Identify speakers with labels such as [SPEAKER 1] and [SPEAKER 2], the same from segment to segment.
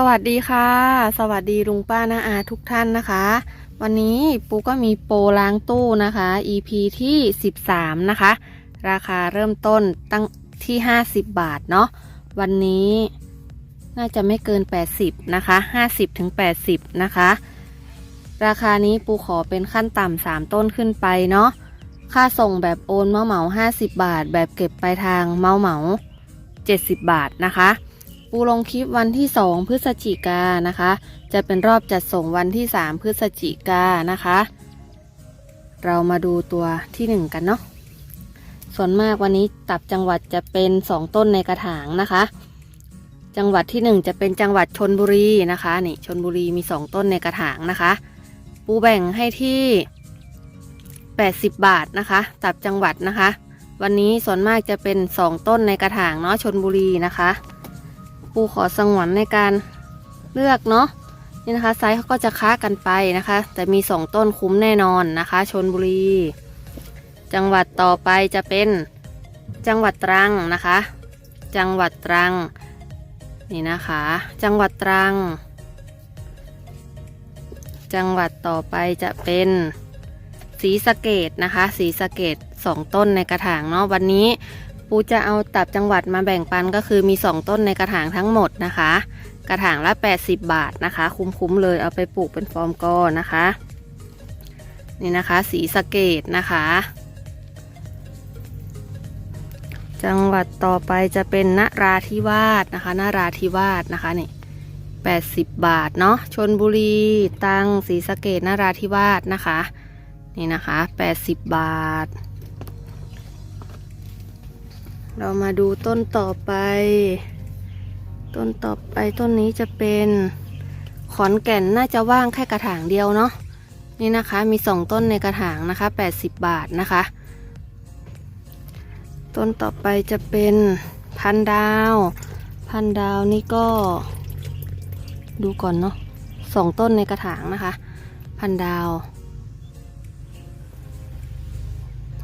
[SPEAKER 1] สวัสดีค่ะ สวัสดีลุงป้านาอาทุกท่านนะคะ วันนี้ปูก็มีโปรล้างตู้นะคะ EP ที่ 13 นะคะ ราคาเริ่มต้นตั้งที่ 50 บาทเนาะวันนี้น่าจะไม่เกิน 80 นะคะ 50ถึง80 นะคะ ราคานี้ปูขอเป็นขั้นต่ำ3ต้นขึ้นไปเนาะค่าส่งแบบโอนเมาเหมา 50 บาท แบบเก็บปลายทางเมาเหมา 70 บาทนะคะ ปูลงคลิปวันที่2พฤศจิกานะคะ จะเป็นรอบจัดส่งวันที่3พฤศจิกานนะคะ เรามาดูตัวที่1กันเนาะส่วนมากวันนี้ตับจังหวัดจะเป็น2ต้นในกระถางนะคะ จังหวัดที่1จะเป็นจังหวัดชนบุรีนะคะนี่ชนบุรีมี2ต้นในกระถางนะคะ ปูแบ่งให้ที่ 80 บาทนะคะ ตับจังหวัดนะคะ วันนี้ส่วนมากจะเป็น2ต้นในกระถางเนาะชนบุรีนะคะ ปูขอสงวนในการเลือกเนาะนี่นะคะไซส์เขาก็จะค้ากันไปนะคะ แต่มีสองต้นคุ้มแน่นอนนะคะชนบุรี จังหวัดต่อไปจะเป็นจังหวัดตรังนะคะ จังหวัดตรังนี่นะคะ จังหวัดตรัง จังหวัดต่อไปจะเป็นศรีสะเกดนะคะศรีสะเกดสองต้นในกระถางเนาะวันนี้ ปูจะเอาตับจังหวัดมาแบ่งปันก็คือมี 2 ต้นในกระถางทั้งหมดนะคะ กระถางละ 80 บาทนะคะ คุ้มๆเลยเอาไปปลูกเป็นฟอร์มกอนะคะ นี่นะคะสีสะเกตนะคะ จังหวัดต่อไปจะเป็นนราธิวาสนะคะนราธิวาสนะคะนี่80 บาทเนาะชนบุรีตังสีสะเกตนราธิวาสนะคะ นี่นะคะ 80 บาท เรามาดูต้นต่อไป ต้นต่อไปต้นนี้จะเป็นขอนแก่นน่าจะว่างแค่กระถางเดียวเนาะนี่นะคะมีสองต้นในกระถางนะคะ80 บาทนะคะ ต้นต่อไปจะเป็นพันดาว พันดาวนี่ก็ ดูก่อนเนาะสองต้นในกระถางนะคะ พันดาว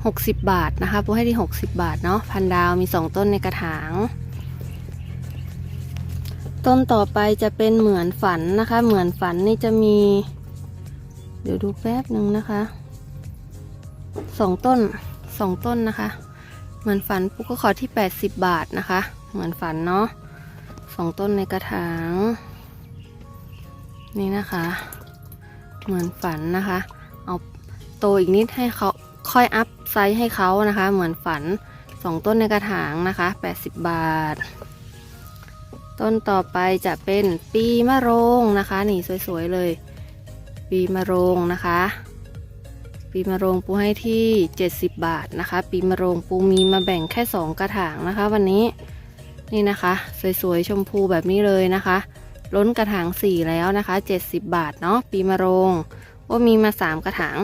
[SPEAKER 1] 60 บาทนะคะปูให้ที่ 60 บาทเนาะพันดาวมี 2 ต้นในกระถาง ต้นต่อไปจะเป็นเหมือนฝันนะคะ เหมือนฝันนี่จะมี เดี๋ยวดูแป๊บหนึ่งนะคะสองต้นสองต้นนะคะ เหมือนฝันปูก็ขอที่ 80 บาทนะคะ เหมือนฝันเนาะสองต้นในกระถาง นี่นะคะ เหมือนฝันนะคะ เอาโตอีกนิดให้เขา ค่อยอัพไซส์ให้เขานะคะ เหมือนฝัน 2 ต้นในกระถางนะคะ 80 บาท ต้นต่อไปจะเป็นปีมะโรงนะคะนี่สวยๆเลย ปีมะโรงนะคะ ปีมะโรงปูให้ที่ 70 บาทนะคะ ปีมะโรงปูมีมาแบ่งแค่ 2 กระถางนะคะ วันนี้นี่นะคะ สวยๆชมพูแบบนี้เลยนะคะ ล้นกระถาง 4 แล้วนะคะ 70 บาทเนาะปีมะโรงว่ามีมา 3 กระถาง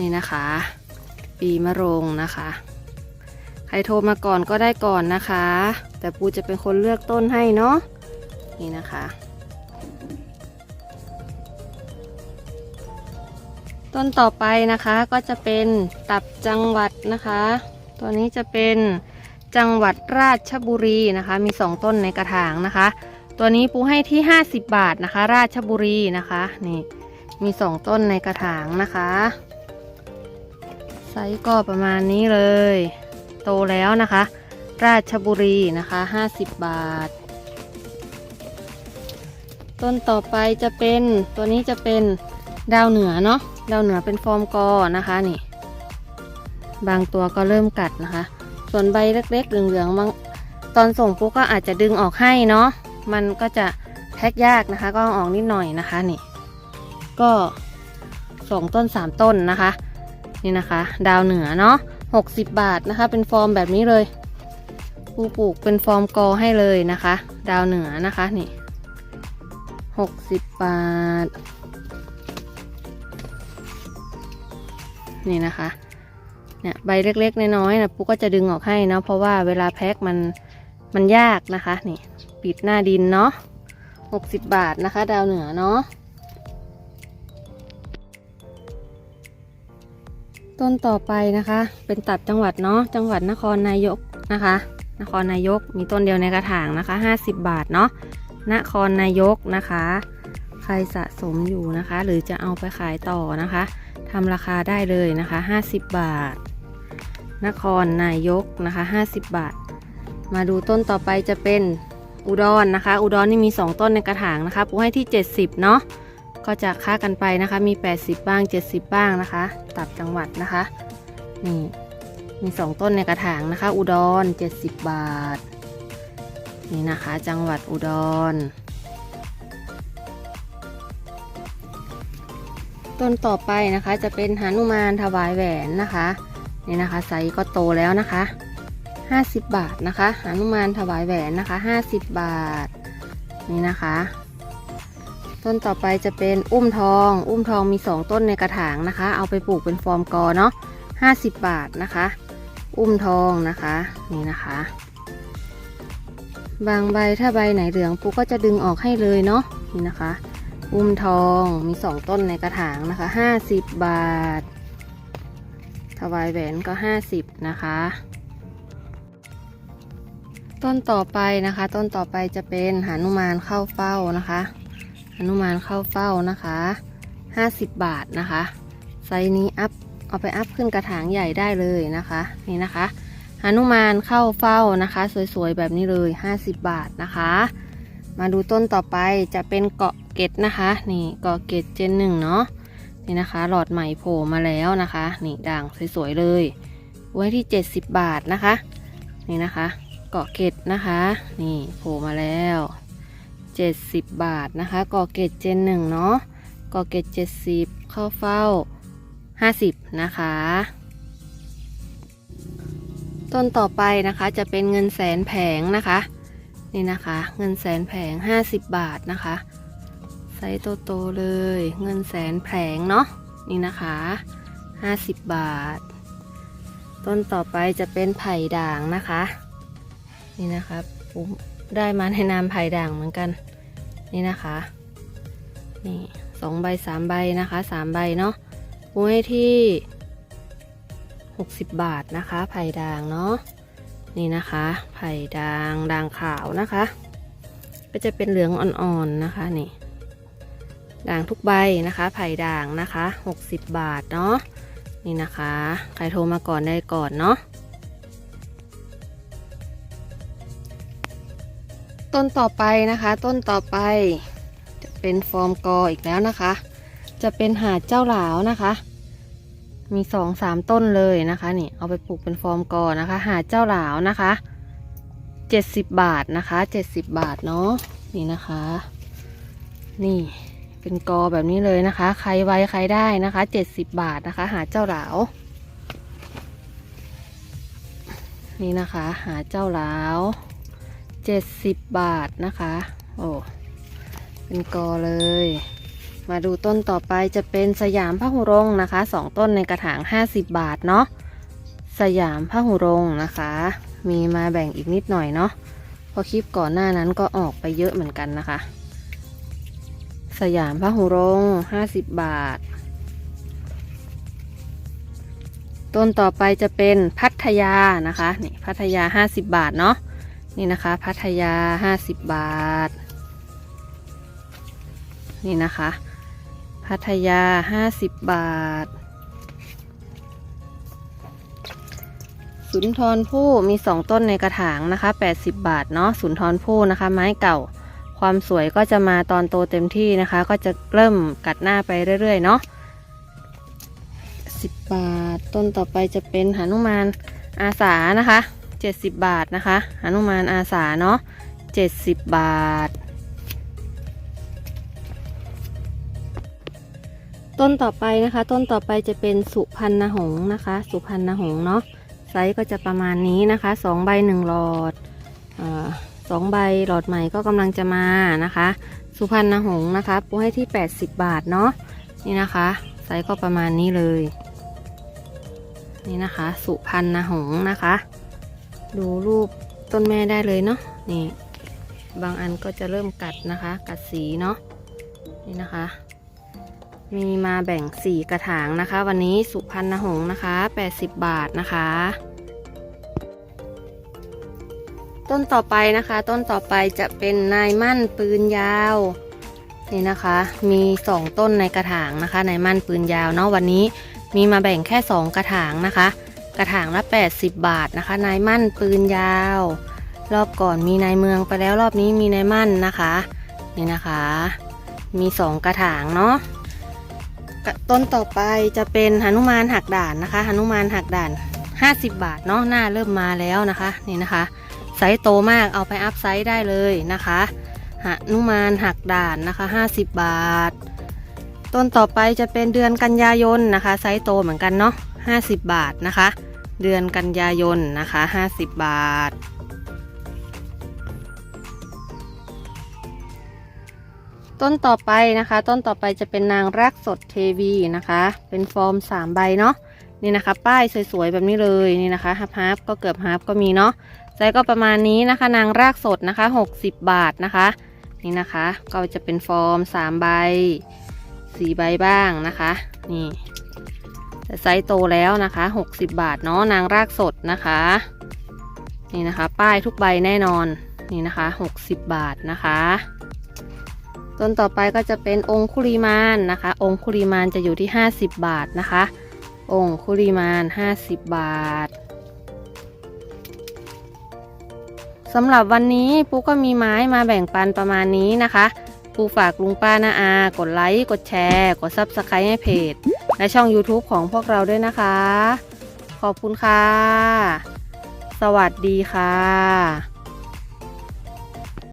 [SPEAKER 1] นี่นะคะ ปีมะโรงนะคะ ใครโทรมาก่อนก็ได้ก่อนนะคะ แต่ปูจะเป็นคนเลือกต้นให้เนาะนี่นะคะ ต้นต่อไปนะคะก็จะเป็นตับจังหวัดนะคะ ตัวนี้จะเป็นจังหวัดราชบุรีนะคะ มี 2 ต้นในกระถางนะคะ ตัวนี้ปูให้ที่ 50 บาทนะคะ ราชบุรีนะคะนี่มี 2 ต้นในกระถางนะคะ ไซส์ก็ประมาณนี้เลย โตแล้วนะคะ ราชบุรีนะคะ 50 บาท ต้นต่อไปจะเป็นตัวนี้จะเป็นดาวเหนือเนาะดาวเหนือเป็นฟอร์มกอนะคะนี่ บางตัวก็เริ่มกัดนะคะ ส่วนใบเล็กๆเหลืองๆบางตอนส่งปุ๊กก็อาจจะดึงออกให้เนาะมันก็จะแพ็กยากนะคะ ก็อออกนิดหน่อยนะคะนี่ ก็สองต้นสามต้นนะคะ นี่นะคะ ดาวเหนือเนาะ60 บาทนะคะ เป็นฟอร์มแบบนี้เลยปูปลูกเป็นฟอร์มกอให้เลยนะคะ ดาวเหนือนะคะนี่60 บาท นี่นะคะเนี่ยใบเล็กๆน้อยๆนะปูก็จะดึงออกให้เนาะเพราะว่าเวลาแพ็คมันมันยากนะคะนี่ปิดหน้าดินเนาะ60 บาทนะคะ ดาวเหนือเนาะ ต้นต่อไปนะคะ เป็นตับจังหวัดเนาะจังหวัดนครนายกนะคะ นครนายกมีต้นเดียวในกระถางนะคะ 50 บาทเนาะนครนายกนะคะ ใครสะสมอยู่นะคะ หรือจะเอาไปขายต่อนะคะทำราคาได้เลยนะคะ 50 บาท นครนายกนะคะ 50 บาท มาดูต้นต่อไปจะเป็นอุดรนะคะ อุดรนี่มี 2 ต้นในกระถางนะคะปูให้ที่ 70 เนาะ ก็จะค่ากันไปนะคะ มี 80 บ้าง 70 บ้างนะคะ ตับจังหวัดนะคะ นี่ มี 2 ต้นในกระถางนะคะ อุดร 70 บาท นี่นะคะ จังหวัดอุดร ต้นต่อไปนะคะ จะเป็นหานุมานถวายแหวนนะคะ นี่นะคะไซส์ก็โตแล้วนะคะ 50 บาทนะคะหานุมานถวายแหวนนะคะ 50 บาท นี่นะคะ ต้นต่อไปจะเป็นอุ้มทอง อุ้มทองมี 2 ต้นในกระถางนะคะ เอาไปปลูกเป็นฟอร์มกอเนาะ50 บาทนะคะ อุ้มทองนะคะ นี่นะคะ บางใบถ้าใบไหนเหลืองปูก็จะดึงออกให้เลยเนาะ นี่นะคะ อุ้มทองมี 2 ต้นในกระถางนะคะ 50 บาท ถวายแหวนก็ 50 นะคะ ต้นต่อไปนะคะ ต้นต่อไปจะเป็นหานุมานเข้าเฝ้านะคะ หานุมานเข้าเฝ้านะคะ50 บาทนะคะไซส์นี้อัพเอาไปอัพขึ้นกระถางใหญ่ได้เลยนะคะนี่นะคะหนุมานเข้าเฝ้านะคะ สวยๆแบบนี้เลย 50 บาทนะคะ มาดูต้นต่อไปจะเป็นเกาะเกตนะคะ นี่เกาะเกตเจนหนึ่งเนาะนี่นะคะ หลอดใหม่โผล่มาแล้วนะคะ นี่ด่างสวยๆเลย ไว้ที่ 70 บาทนะคะ นี่นะคะ เกาะเกตนะคะ นี่โผล่มาแล้ว 70 บาทนะคะกาะเกตเจนหนึ่งเนาะกาะเกต70เข้าเฝ้า 50 นะคะ ต้นต่อไปนะคะจะเป็นเงินแสนแผงนะคะ นี่นะคะ เงินแสนแผง 50 บาทนะคะไซส์โตๆเลย เงินแสนแผงเนาะนี่นะคะ 50 บาท ต้นต่อไปจะเป็นไผ่ด่างนะคะ นี่นะคะผม ได้มาในนามไผ่ด่างเหมือนกัน นี่นะคะ นี่สองใบสามใบนะคะสามใบเนาะปูให้ที่60บาทนะคะ ไผ่ด่างเนาะนี่นะคะ ไผ่ด่างด่างขาวนะคะ ก็จะเป็นเหลืองอ่อนๆนะคะนี่ด่างทุกใบนะคะ ไผ่ด่างนะคะ 60 บาทเนาะนี่นะคะ ใครโทรมาก่อนได้ก่อนเนาะ ต้นต่อไปนะคะ ต้นต่อไป จะเป็นฟอร์มกออีกแล้วนะคะ จะเป็นหาดเจ้าหลาวนะคะ มีสองสามต้นเลยนะคะนี่เอาไปปลูกเป็นฟอร์มกอนะคะ หาดเจ้าหลาวนะคะเจ็ดสิบบาทนะคะเจ็ดสิบบาทเนาะนี่นะคะ นี่เป็นกอแบบนี้เลยนะคะ ใครไวใครได้นะคะเจ็ดสิบบาทนะคะ หาดเจ้าหลาวนี่นะคะ หาดเจ้าหลาว เจ็ดสิบบาทนะคะ โอ้เป็นกอเลย มาดูต้นต่อไปจะเป็นสยามพะหุรงนะคะสองต้นในกระถาง50บาทเนาะสยามพะหุรงนะคะ มีมาแบ่งอีกนิดหน่อยเนาะเพราะคลิปก่อนหน้านั้นก็ออกไปเยอะเหมือนกันนะคะ สยามพะหุรงค์50บาท ต้นต่อไปจะเป็นพัทยานะคะนี่พัทยา50บาทเนาะ นี่นะคะ พัทยา50บาท นี่นะคะ พัทยา50บาท สุนทรภู่มี2ต้นในกระถางนะคะ80บาทเนาะสุนทรภู่นะคะ ไม้เก่าความสวยก็จะมาตอนโตเต็มที่นะคะ ก็จะเริ่มกัดหน้าไปเรื่อยๆเนาะ10 บาท ต้นต่อไปจะเป็นหนุมานอาสานะคะ 70 บาทนะคะหนุมานอาสาเนาะ70 บาท ต้นต่อไปนะคะ ต้นต่อไปจะเป็นสุพรรณหงส์นะคะ สุพรรณหงส์เนาะไซส์ก็จะประมาณนี้นะคะสองใบหนึ่งหลอดอาสองใบหลอดใหม่ก็กำลังจะมานะคะ สุพรรณหงส์นะคะปูให้ที่ 80 บาทเนาะนี่นะคะ ไซส์ก็ประมาณนี้เลย นี่นะคะ สุพรรณหงส์นะคะ ดูรูปต้นแม่ได้เลยเนาะนี่ บางอันก็จะเริ่มกัดนะคะ กัดสีเนาะนี่นะคะ มีมาแบ่งสีกระถางนะคะ วันนี้สุพรรณหงส์นะคะ 80 บาทนะคะ ต้นต่อไปนะคะ ต้นต่อไปจะเป็นนายมั่นปืนยาวนี่นะคะ มีสองต้นในกระถางนะคะ นายมั่นปืนยาวเนาะวันนี้มีมาแบ่งแค่สองกระถางนะคะ กระถางละ 80 บาทนะคะ นายมั่นปืนยาว รอบก่อนมีนายเมืองไปแล้วรอบนี้มีนายมั่นนะคะ นี่นะคะ มีสองกระถางเนาะกระต้นต่อไปจะเป็นหนุมานหักด่านนะคะหนุมานหักด่าน 50 บาทเนาะหน้าเริ่มมาแล้วนะคะนี่นะคะไซส์โตมากเอาไปอัพไซส์ได้เลยนะคะหนุมานหักด่านนะคะ 50 บาท ต้นต่อไปจะเป็นเดือนกันยายนนะคะ ไซส์โตเหมือนกันเนาะ 50 บาทนะคะ เดือนกันยายนนะคะ 50 บาท ต้นต่อไปนะคะ ต้นต่อไปจะเป็นนางรักสดเทวีนะคะ เป็นฟอร์ม 3 ใบเนาะนี่นะคะ ป้ายสวยๆแบบนี้เลยนี่นะคะฮับฮับก็เกือบฮับก็มีเนาะไซส์ก็ประมาณนี้นะคะ นางรากสดนะคะ 60 บาทนะคะ นี่นะคะ ก็จะเป็นฟอร์ม 3 ใบ 4 ใบบ้างนะคะ นี่ แต่ไซส์โตแล้วนะคะ 60 บาทเนาะนางรากสดนะคะ นี่นะคะ ป้ายทุกใบแน่นอนนี่นะคะ 60 บาทนะคะต้นต่อไปก็จะเป็นองคุริมานนะคะ องคุริมานจะอยู่ที่ 50 บาทนะคะ องคุริมาน 50 บาทสำหรับวันนี้ปูก็มีไม้มาแบ่งปันประมาณนี้นะคะ ปูฝากลุงป้านาอา กดไลค์กดแชร์ กดซับสไครต์ให้เพจ และช่อง YouTube ของพวกเราด้วยนะคะ ขอบคุณค่ะ สวัสดีค่ะ